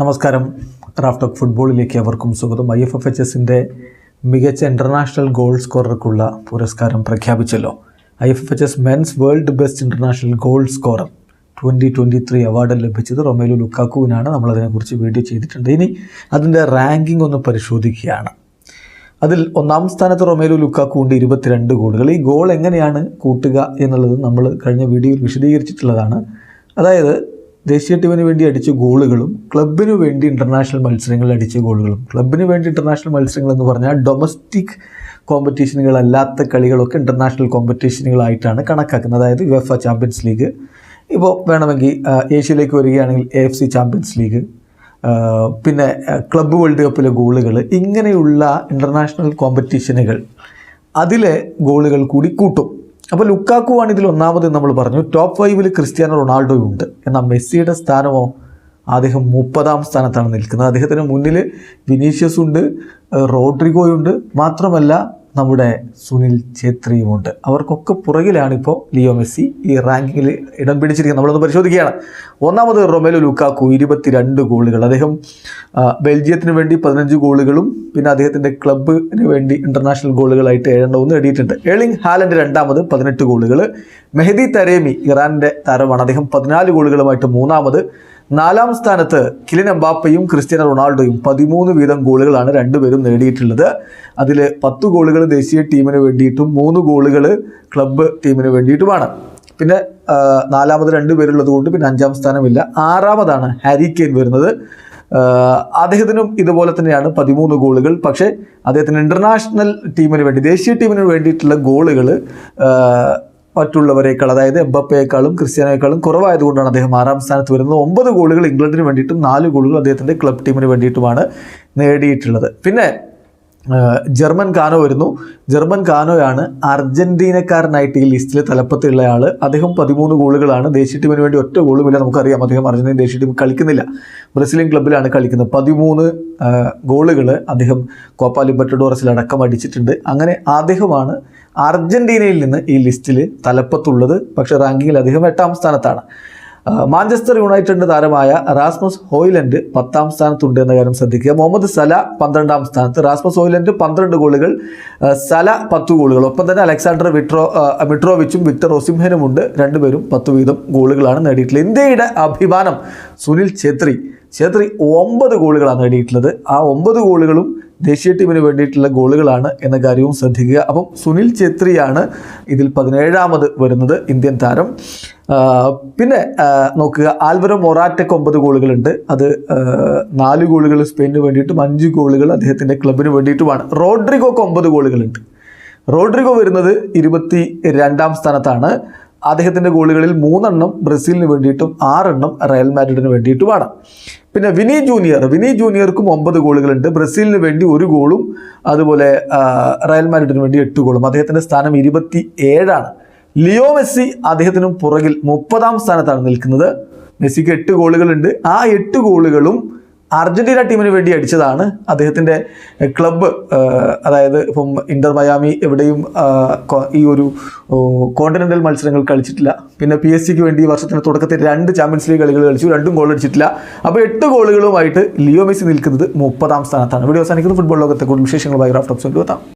നമസ്കാരം. Raft of ഫുട്ബോളിലേക്ക് അവർക്കും സ്വാഗതം. ഐ എഫ് എഫ് എച്ച് എസിന്റെ മികച്ച ഇന്റർനാഷണൽ ഗോൾ സ്കോറർക്കുള്ള പുരസ്കാരം പ്രഖ്യാപിച്ചല്ലോ. I F F H S men's world best international goal scorer twenty twenty three award ലഭിച്ചത് റൊമേലു ലുക്കാക്കുവിനാണ്. നമ്മളതിനെക്കുറിച്ച് വീഡിയോ ചെയ്തിട്ടുണ്ട്. ഇനി അതിന്റെ റാങ്കിംഗ് ഒന്ന് പരിശോധിക്കുകയാണ്. അതിൽ ഒന്നാം സ്ഥാനത്ത് റൊമേലു ലുക്കാക്കു ഉണ്ട് ഇരുപത്തിരണ്ട് ഗോളുകൾ. ഈ ഗോൾ എങ്ങനെയാണ് കൂട്ടുക എന്നുള്ളത് നമ്മൾ കഴിഞ്ഞ വീഡിയോയിൽ വിശദീകരിച്ചിട്ടുള്ളതാണ്. അതായത് ദേശീയ ടീമിന് വേണ്ടി അടിച്ച ഗോളുകളും ക്ലബിന് വേണ്ടി ഇന്റർനാഷണൽ മത്സരങ്ങളിൽ അടിച്ച ഗോളുകളും. ക്ലബിന് വേണ്ടി ഇന്റർനാഷണൽ മത്സരങ്ങൾ എന്ന് പറഞ്ഞാൽ ഡൊമസ്റ്റിക് കോമ്പറ്റീഷനുകളല്ലാത്ത കളികളൊക്കെ ഇന്റർനാഷണൽ കോമ്പറ്റീഷനുകളായിട്ടാണ് കണക്കാക്കുന്നത്. അതായത് യു എഫ് ചാമ്പ്യൻസ് ലീഗ് ഇപ്പോൾ വേണമെങ്കിൽ ഏഷ്യയിലേക്ക് വരികയാണെങ്കിൽ A F C champions league പിന്നെ ക്ലബ് ക്ലബ്ബ് വേൾഡ് കപ്പിലെ ഗോളുകൾ ഇങ്ങനെയുള്ള ഇന്റർനാഷണൽ കോമ്പറ്റീഷനുകൾ അതിലെ ഗോളുകൾ കൂടി കൂട്ടും. അപ്പോൾ ലുക്കാക്കു ആണ് ഇതിൽ ഒന്നാമത് നമ്മൾ പറഞ്ഞു. ടോപ്പ് ഫൈവിൽ ക്രിസ്ത്യാനോ റൊണാൾഡോ ഉണ്ട്. എന്നാൽ മെസ്സിയുടെ സ്ഥാനമോ അദ്ദേഹം മുപ്പതാം സ്ഥാനത്താണ് നിൽക്കുന്നത്. അദ്ദേഹത്തിന് മുന്നിൽ വിനീഷ്യസ് ഉണ്ട് റോഡ്രിഗോയുണ്ട്. മാത്രമല്ല നമ്മുടെ സുനിൽ ഛേത്രിയുമുണ്ട്. അവർക്കൊക്കെ പുറകിലാണിപ്പോൾ ലിയോ മെസ്സി ഈ റാങ്കിങ്ങിൽ ഇടം പിടിച്ചിരിക്കുന്നത്. നമ്മളൊന്ന് പരിശോധിക്കുകയാണ്. ഒന്നാമത് റൊമേലോ ലുക്കാക്കു ഇരുപത്തിരണ്ട് ഗോളുകൾ. അദ്ദേഹം ബെൽജിയത്തിന് വേണ്ടി പതിനഞ്ച് ഗോളുകളും പിന്നെ അദ്ദേഹത്തിന്റെ ക്ലബിന് വേണ്ടി ഇന്റർനാഷണൽ ഗോളുകളായിട്ട് ഏഴെണ്ണവും നേടിയിട്ടുണ്ട്. എളിങ് ഹാലന്റെ രണ്ടാമത് പതിനെട്ട് ഗോളുകൾ. മെഹദി തരേമി ഇറാന്റെ താരമാണ്. അദ്ദേഹം പതിനാല് ഗോളുകളുമായിട്ട് മൂന്നാമത് നാലാം സ്ഥാനത്ത് കിലിൻ എംബാപ്പയും ക്രിസ്ത്യാനോ റൊണാൾഡോയും പതിമൂന്ന് വീതം ഗോളുകളാണ് രണ്ടുപേരും നേടിയിട്ടുള്ളത്. അതിൽ പത്ത് ഗോളുകൾ ദേശീയ ടീമിന് വേണ്ടിയിട്ടും മൂന്ന് ഗോളുകൾ ക്ലബ്ബ് ടീമിന് വേണ്ടിയിട്ടുമാണ്. പിന്നെ നാലാമത് രണ്ട് പേരുള്ളത് കൊണ്ട് പിന്നെ അഞ്ചാം സ്ഥാനമില്ല. ആറാമതാണ് ഹാരി കെയിൻ വരുന്നത്. അദ്ദേഹത്തിനും ഇതുപോലെ തന്നെയാണ് പതിമൂന്ന് ഗോളുകൾ. പക്ഷേ അദ്ദേഹത്തിന് ഇന്റർനാഷണൽ ടീമിന് വേണ്ടി ദേശീയ ടീമിന് വേണ്ടിയിട്ടുള്ള ഗോളുകൾ മറ്റുള്ളവരെക്കാൾ അതായത് എംബപ്പയേക്കാളും ക്രിസ്ത്യാനോയേക്കാളും കുറവായതുകൊണ്ടാണ് അദ്ദേഹം ആറാം സ്ഥാനത്ത് വരുന്നത്. ഒമ്പത് ഗോളുകൾ ഇംഗ്ലണ്ടിന് വേണ്ടിയിട്ടും നാല് ഗോളുകൾ അദ്ദേഹത്തിന്റെ ക്ലബ് ടീമിന് വേണ്ടിയിട്ടുമാണ് നേടിയിട്ടുള്ളത്. പിന്നെ ജർമ്മൻ കാനോ വരുന്നു. ജർമ്മൻ കാനോയാണ് അർജന്റീനക്കാരനായിട്ട് ഈ ലിസ്റ്റിൽ തലപ്പത്തുള്ള ആൾ അദ്ദേഹം പതിമൂന്ന് ഗോളുകളാണ്. ദേശീയ ടീമിന് വേണ്ടി ഒറ്റ ഗോളുമില്ല നമുക്കറിയാം. അദ്ദേഹം അർജന്റീന ദേശീയ ടീം കളിക്കുന്നില്ല. ബ്രസീലിയൻ ക്ലബ്ബിലാണ് കളിക്കുന്നത്. പതിമൂന്ന് ഗോളുകൾ അദ്ദേഹം കോപ്പ ലിബർട്ടഡോറസിൽ അടക്കം അടിച്ചിട്ടുണ്ട്. അങ്ങനെ അദ്ദേഹമാണ് അർജന്റീനയിൽ നിന്ന് ഈ ലിസ്റ്റിൽ തലപ്പത്തുള്ളത്. പക്ഷേ റാങ്കിങ്ങിൽ അദ്ദേഹം എട്ടാം സ്ഥാനത്താണ്. മാഞ്ചസ്റ്റർ യുണൈറ്റഡിന്റെ താരമായ റാസ്മസ് ഹോയിലൻഡ് പത്താം സ്ഥാനത്തുണ്ട് എന്ന കാര്യം ശ്രദ്ധിക്കുക. മുഹമ്മദ് സല പന്ത്രണ്ടാം സ്ഥാനത്ത്. റാസ്മസ് ഹോയിലൻഡ് പന്ത്രണ്ട് ഗോളുകൾ സല പത്ത് ഗോളുകൾ. ഒപ്പം തന്നെ അലക്സാണ്ടർ വിട്രോ മിട്രോവിച്ചും വിക്ടർ ഒസിംഹനും ഉണ്ട് രണ്ടുപേരും പത്ത് വീതം ഗോളുകളാണ് നേടിയിട്ടുള്ളത്. ഇന്ത്യയുടെ അഭിമാനം സുനിൽ ഛേത്രി. ഛേത്രി ഒമ്പത് ഗോളുകളാണ് നേടിയിട്ടുള്ളത്. ആ ഒമ്പത് ഗോളുകളും ദേശീയ ടീമിന് വേണ്ടിയിട്ടുള്ള ഗോളുകളാണ് എന്ന കാര്യവും ശ്രദ്ധിക്കുക. അപ്പം സുനിൽ ഛേത്രിയാണ് ഇതിൽ പതിനേഴാമത് വരുന്നത് ഇന്ത്യൻ താരം. പിന്നെ നോക്കുക ആൽവരോ മൊറാറ്റയ്ക്ക് ഒമ്പത് ഗോളുകളുണ്ട്. അത് നാല് ഗോളുകൾ സ്പെയിനിന് വേണ്ടിയിട്ടും അഞ്ച് ഗോളുകൾ അദ്ദേഹത്തിന്റെ ക്ലബിന് വേണ്ടിയിട്ടുമാണ്. റോഡ്രിഗോക്ക് ഒമ്പത് ഗോളുകളുണ്ട്. റോഡ്രിഗോ വരുന്നത് ഇരുപത്തി രണ്ടാം സ്ഥാനത്താണ്. അദ്ദേഹത്തിന്റെ ഗോളുകളിൽ മൂന്നെണ്ണം ബ്രസീലിന് വേണ്ടിയിട്ടും ആറെണ്ണം റയൽ മാഡ്രിഡിന് വേണ്ടിയിട്ടുമാണ്. പിന്നെ വിനി ജൂനിയർ വിനി ജൂനിയർക്കും ഒമ്പത് ഗോളുകളുണ്ട്. ബ്രസീലിന് വേണ്ടി ഒരു ഗോളും അതുപോലെ റയൽ മാഡ്രിഡിന് വേണ്ടി എട്ട് ഗോളും. അദ്ദേഹത്തിന്റെ സ്ഥാനം ഇരുപത്തി ഏഴാണ് ലിയോ മെസ്സി അദ്ദേഹത്തിനും പുറകിൽ മുപ്പതാം സ്ഥാനത്താണ് നിൽക്കുന്നത്. മെസ്സിക്ക് എട്ട് ഗോളുകളുണ്ട്. ആ എട്ട് ഗോളുകളും അർജന്റീന ടീമിന് വേണ്ടി അടിച്ചതാണ്. അദ്ദേഹത്തിന്റെ ക്ലബ്ബ് അതായത് ഇപ്പം ഇന്റർ മയാമി എവിടെയും ഈ ഒരു കോണ്ടിനെന്റൽ മത്സരങ്ങൾ കളിച്ചിട്ടില്ല. പിന്നെ പി എസ് സിക്ക് വേണ്ടി ഈ വർഷത്തിന് തുടക്കത്തിൽ രണ്ട് ചാമ്പ്യൻസ് ലീഗ് കളികൾ കളിച്ചു രണ്ടും ഗോൾ അടിച്ചിട്ടില്ല. അപ്പോൾ എട്ട് ഗോളുകളുമായിട്ട് ലിയോ മെസ്സി നിൽക്കുന്നത് മുപ്പതാം സ്ഥാനത്താണ്. വീഡിയോ അവസാനിക്കുന്നത് ഫുട്ബോൾ ലോകത്തെ കൂടുതൽ വിശേഷങ്ങളുമായി റാഫ്റ്റ് ഓപ്ഷൻ എത്താം.